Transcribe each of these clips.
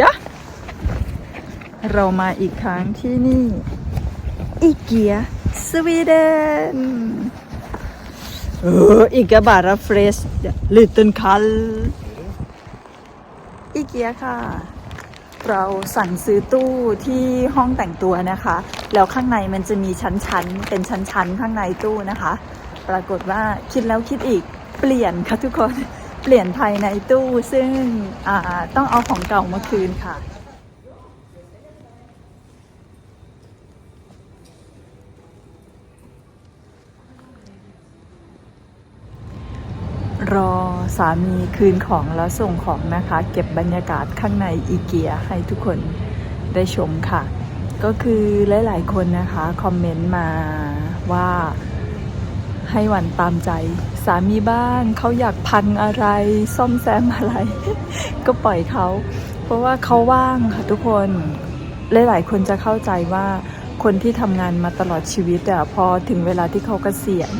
ยะ เรามาอีกครั้งที่นี่ อีเกีย สวีเดน เออ อีกบาราเฟรสลิตเติ้ลคัลอีเกียค่ะ เราสั่งซื้อตู้ที่ห้องแต่งตัวนะคะ แล้วข้างในมันจะมีชั้นๆ เป็นชั้นๆ ข้างในตู้นะคะ ปรากฏว่าคิดแล้วคิดอีกเปลี่ยนค่ะทุกคน เปลี่ยนภายในตู้ซึ่งต้องเอาของเก่ามาคืนค่ะ รอสามีคืนของแล้วส่งของนะคะ เก็บบรรยากาศข้างในอีเกียให้ทุกคนได้ชมค่ะ ก็คือหลาย ๆ คนนะคะ คอมเมนต์มาว่า ให้วันตามใจ สามีบ้างเขาอยากพังอะไร ซ่อมแซมอะไร ก็ปล่อยเขา เพราะว่าเขาว่างค่ะทุกคนหลายๆคนจะเข้าใจว่าคนที่ทำงานมาตลอดชีวิตอะพอถึงเวลาที่เขากเกษียณ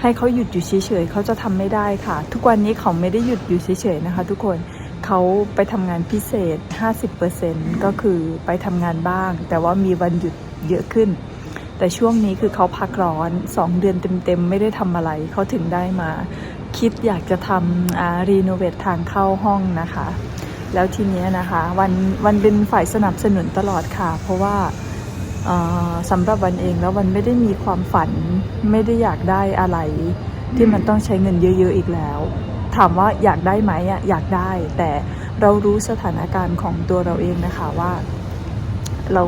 ให้เขาหยุดอยู่เฉยๆเขาจะทำไม่ได้ค่ะ ทุกวันนี้เขาไม่ได้หยุดอยู่เฉยๆนะคะ ทุกคนเขาไปทำงานพิเศษ 50%ก็คือไปทำงานบ้าง แต่ว่ามีวันหยุดเยอะขึ้น แต่ช่วงนี้คือเขาพักร้อน 2 เดือนเต็มๆ ไม่ได้ทำอะไรเขาถึงได้มา คิดอยากจะทำรีโนเวททางเข้าห้องนะคะ แล้วทีเนี้ยนะคะวันวันเป็นฝ่ายสนับสนุนตลอดค่ะ เพราะว่าเออสำหรับวันเองแล้ววันไม่ได้มีความฝันไม่ได้อยากได้อะไรที่มันต้องใช้เงินเยอะๆอีกแล้ว ถามว่าอยากได้ไหมอะอยากได้ แต่เรารู้สถานการณ์ของตัวเราเองนะคะว่า เรา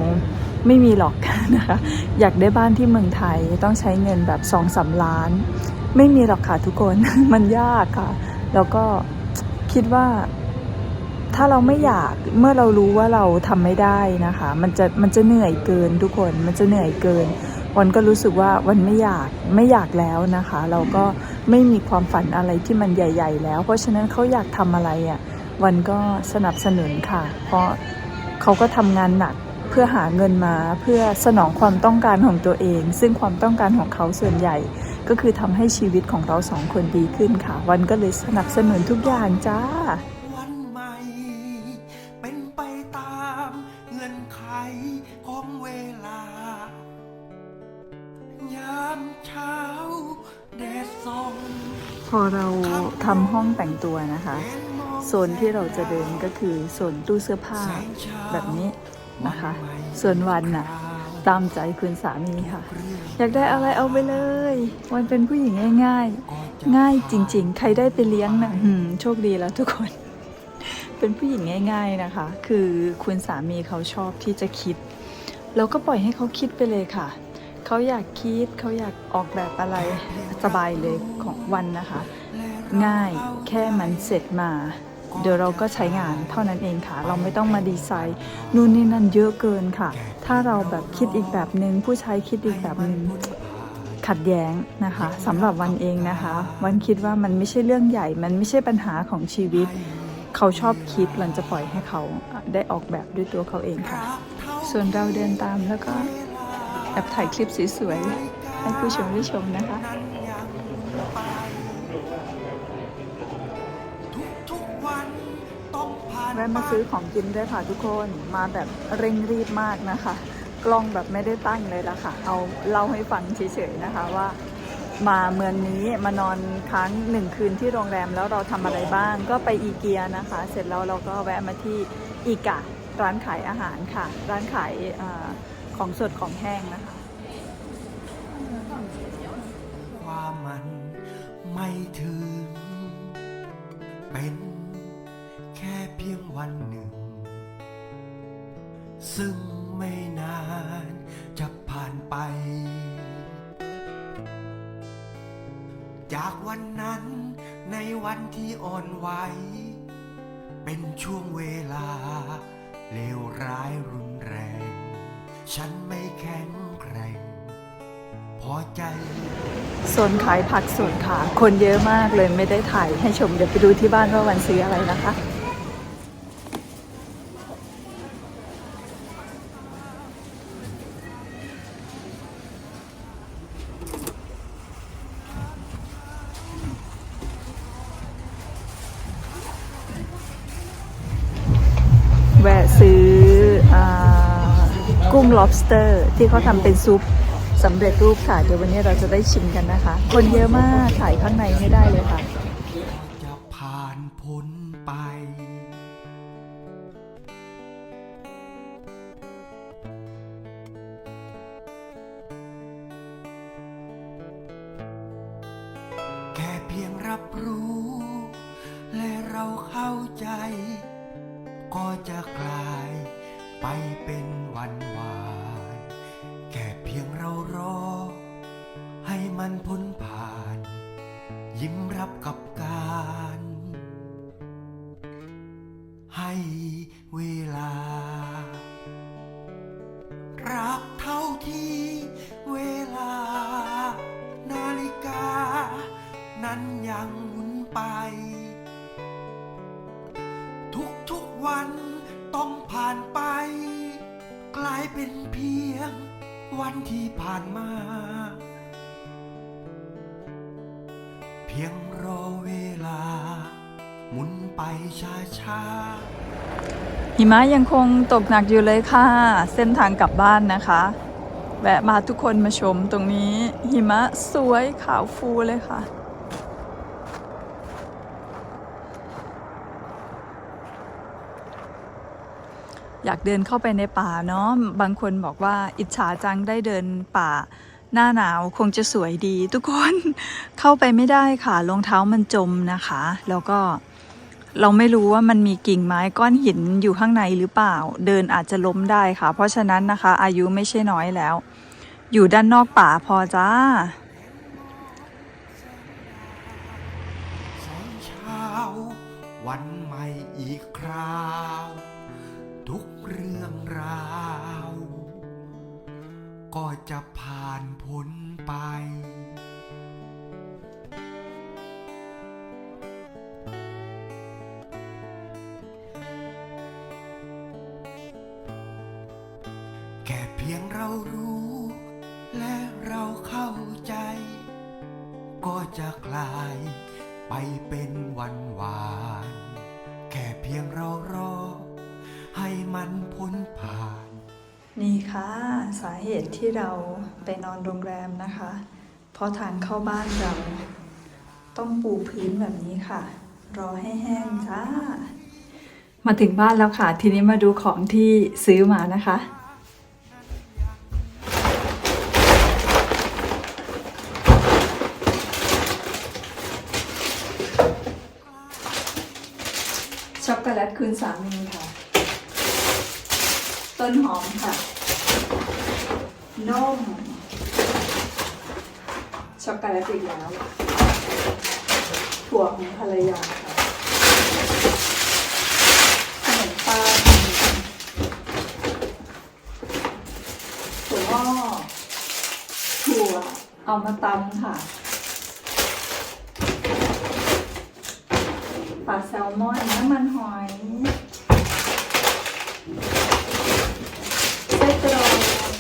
ไม่มีหรอกนะคะอยากได้บ้านที่เมืองไทยต้องใช้เงินแบบสองสาล้าน ไม่มีหรอกค่ะทุกคนมันยากค่ะ แล้วก็คิดว่า ถ้าเราไม่อยากเมื่อเรารู้ว่าเราทำไม่ได้นะคะ มันจะมันจะเหนื่อยเกินทุกคนมันจะเหนื่อยเกินวันก็รู้สึกว่าวันไม่อยากไม่อยากแล้วนะคะ เราก็ไม่มีความฝันอะไรที่มันใหญ่ ๆ แล้ว เพราะฉะนั้นเขาอยากทำอะไรอะ่ะวันก็สนับสนุนค่ะ เพราะเขาก็ทำงานหนัก เพื่อหาเงินมาเพื่อสนองความต้องการของตัวเอง ซึ่งความต้องการของเขาส่วนใหญ่ ก็คือทำให้ชีวิตของเราสองคนดีขึ้นค่ะ วันก็เลยสนับสนุนทุกอย่างจ้าวันใหม่เป็นไปตามเงื่อนไขของเวลายามเช้าแดดส่องพอเราทำห้องแต่งตัวนะคะโซนที่เราจะเดินก็คือโซนตู้เสื้อผ้าแบบนี้ นะคะ ส่วนวันน่ะ ตามใจคุณสามีค่ะ อยากได้อะไรเอาไปเลย วันเป็นผู้หญิงง่าย ๆ ง่ายจริง ๆ ใครได้ไปเลี้ยงนะ่ะโชคดีแล้วทุกคน เป็นผู้หญิงง่าย ๆนะคะ คือคุณสามีเขาชอบที่จะคิดเราก็ปล่อยให้เขาคิดไปเลยค่ะเขาอยากคิดเขาอยากออกแบบอะไรสบายเลยของวันนะคะ ง่ายแค่มันเสร็จมา เดี๋ยวเราก็ใช้งานเท่านั้นเองค่ะ เราไม่ต้องมาดีไซน์นู่นนี่นั่นเยอะเกินค่ะ ถ้าเราแบบคิดอีกแบบหนึง่งผู้ใช้คิดอีกแบบหนึง่งขัดแย้งนะคะสำหรับวันเองนะคะ วันคิดว่ามันไม่ใช่เรื่องใหญ่ มันไม่ใช่ปัญหาของชีวิต เขาชอบคิดวันจะปล่อยให้เขาได้ออกแบบด้วยตัวเขาเองค่ะ ส่วนเราเดินตามแล้วก็แอบถ่ายคลิปสวยๆให้ผู้ชมได้ชมนะคะ วะมาซื้อของกินด้วยค่ะทุกคนมาแบบเร่งรีบมากนะคะ กล้องแบบไม่ได้ตั้งเลยละค่ะ เอาเล่าให้ฟังเฉยๆนะคะว่า มาเมืองนี้มานอนค้างหนึ่งคืนที่โรงแรมแล้วเราทำอะไรบ้างก็ไปอีเกียนะคะ เสร็จแล้วเราก็แวะมาที่อีกะร้านขายอาหารค่ะ ร้านขายอของสดของแห้งนะคะว่ามันไม่ถึงเป็น พียงวันหนึ่ง ซึ่งไม่นานจะผ่านไป จากวันนั้นในวันที่อ่อนไหวเป็นช่วงเวลา เลวร้ายรุนแรง ฉันไม่แข็งแกร่งพอใจโซนขายผักสดค่ะ คนเยอะมากเลยไม่ได้ถ่ายให้ชม เดี๋ยวไปดูที่บ้านว่าวันซื้ออะไรนะคะ กุ้ง lobster ที่เขาทำเป็นซุปสำเร็จรูปค่ะ เดี๋ยววันนี้เราจะได้ชิมกันนะคะ คนเยอะมากถ่ายข้างในไม่ได้เลยค่ะจะผ่านพ้นไปแค่เพียงรับรู้ และเราเข้าใจ ก็จะกลาย ไปเป็นวันวาน แค่เพียงเรารอ ให้มันพ้นผ่าน ยิ้มรับกับการ ให้เวลา รักเท่าที่เวลา นาฬิกา นั้นยังหมุนไป ทุกๆวัน เป็นเพียงวันที่ผ่านมา เพียงรอเวลา หมุนไปช้าๆหิมะยังคงตกหนักอยู่เลยค่ะ เส้นทางกลับบ้านนะคะแวะมาทุกคนมาชมตรงนี้หิมะสวยขาวฟูเลยค่ะ อยากเดินเข้าไปในป่าเนาะบางคนบอกว่าอิจฉาจังได้เดินป่า หน้าหนาวคงจะสวยดี ทุกคนเข้าไปไม่ได้ค่ะรองเท้ามันจมนะคะ แล้วก็เราไม่รู้ว่ามันมีกิ่งไม้ก้อนหินอยู่ข้างในหรือเปล่า เดินอาจจะล้มได้ค่ะ เพราะฉะนั้นนะคะ อายุไม่ใช่น้อยแล้ว อยู่ด้านนอกป่าพอจ้าวันใหม่อีกครา ก็จะกลายไปเป็นวันวาน แค่เพียงเรารอ ให้มันพ้นผ่าน นี่ค่ะ สาเหตุที่เราไปนอนโรงแรมนะคะ เพราะทางเข้าบ้านเรา ต้องปูพื้นแบบนี้ค่ะ รอให้แห้งจ้า มาถึงบ้านแล้วค่ะ ทีนี้มาดูของที่ซื้อมานะคะ คุณสามีค่ะ ต้นหอมค่ะนมช็อกโกแลตอีกแล้วถั่วของภรรยาค่ะขนมปังถั่วงอกถั่วเอามาตำค่ะปลาแซลมอนน้ำมันหอย ไส้กรอก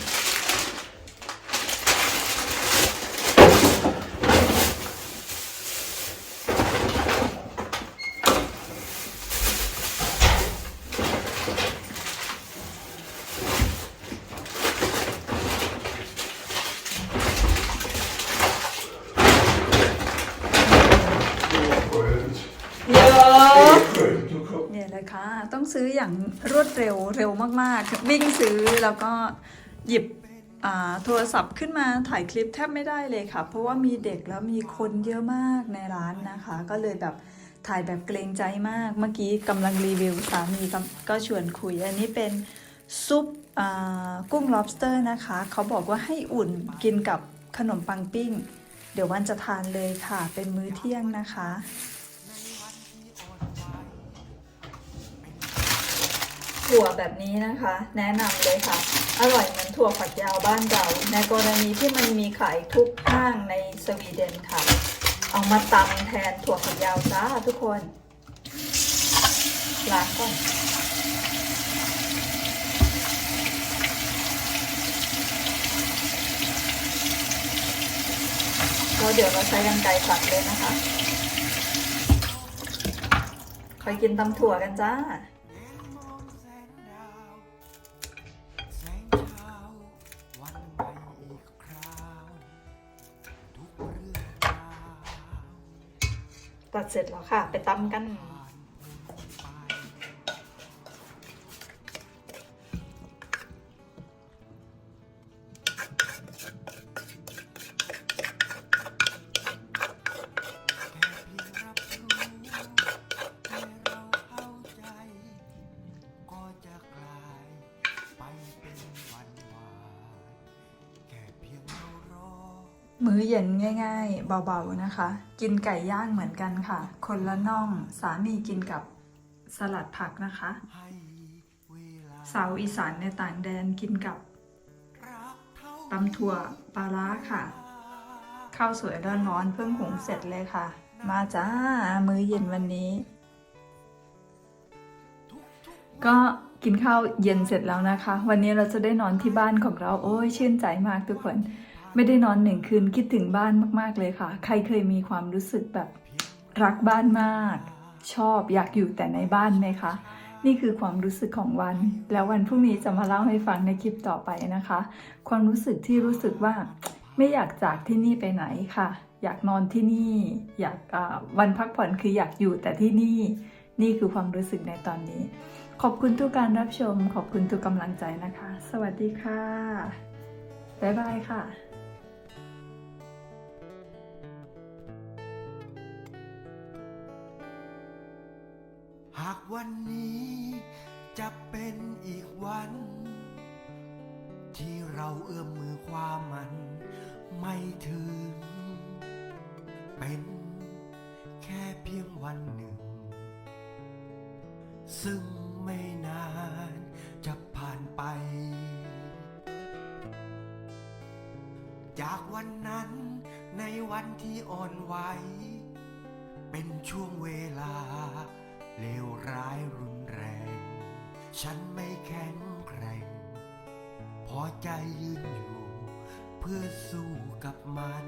เยอะ เนี่ยเลยค่ะ ต้องซื้ออย่างรวดเร็วเร็วมากๆ วิ่งซื้อแล้วก็หยิบโทรศัพท์ขึ้นมาถ่ายคลิปแทบไม่ได้เลยค่ะ เพราะว่ามีเด็กแล้วมีคนเยอะมากในร้านนะคะ ก็เลยแบบถ่ายแบบเกรงใจมาก เมื่อกี้กำลังรีวิวสามีก็ชวนคุย อันนี้เป็นซุปกุ้ง lobster นะคะ เขาบอกว่าให้อุ่นกินกับขนมปังปิ้ง เดี๋ยววันจะทานเลยค่ะ เป็นมื้อเที่ยงนะคะ ถั่วแบบนี้นะคะ แนะนำเลยค่ะ อร่อยเหมือนถั่วฝักยาวบ้านเรา ในกรณีที่มันมีขายทุกห้างในสวีเดนค่ะ เอามาตำแทนถั่วฝักยาวจ้าทุกคนล้างก่อนแล้วเดี๋ยวเราใช้กันไกรตัดเลยนะคะ คอยกินตำถั่วกันจ้า ตัดเสร็จแล้วค่ะ ไปตำกัน มื้อเย็นง่าย ๆ เบาๆนะคะ กินไก่ย่างเหมือนกันค่ะ คนละน่องสามีกินกับสลัดผักนะคะสาวอีสานในต่างแดนกินกับตำถั่วปลาร้าค่ะ ข้าวสวยร้อนๆเพิ่งหุงเสร็จเลยค่ะ มาจ้ามื้อเย็นวันนี้ ก็กินข้าวเย็นเสร็จแล้วนะคะ วันนี้เราจะได้นอนที่บ้านของเรา โอ้ยชื่นใจมากทุกคน ไม่ได้นอนหนึ่งคืนคิดถึงบ้านมากๆเลยค่ะ ใครเคยมีความรู้สึกแบบรักบ้านมาก ชอบอยากอยู่แต่ในบ้านไหมคะ นี่คือความรู้สึกของวัน แล้ววันพรุ่งนี้จะมาเล่าให้ฟังในคลิปต่อไปนะคะ ความรู้สึกที่รู้สึกว่าไม่อยากจากที่นี่ไปไหนค่ะ อยากนอนที่นี่ อยากวันพักผ่อนคืออยากอยู่แต่ที่นี่ นี่คือความรู้สึกในตอนนี้ ขอบคุณทุกการรับชม ขอบคุณทุกกำลังใจนะคะ สวัสดีค่ะบ๊ายบายค่ะ หากวันนี้จะเป็นอีกวัน ที่เราเอื้อมมือความมันไม่ถึง เป็นแค่เพียงวันหนึ่ง ซึ่งไม่นานจะผ่านไป จากวันนั้นในวันที่อ่อนไหวเป็นช่วงเวลา เลวร้ายรุนแรง ฉันไม่แข็งแกร่ง พอใจยืนอยู่ เพื่อสู้กับมัน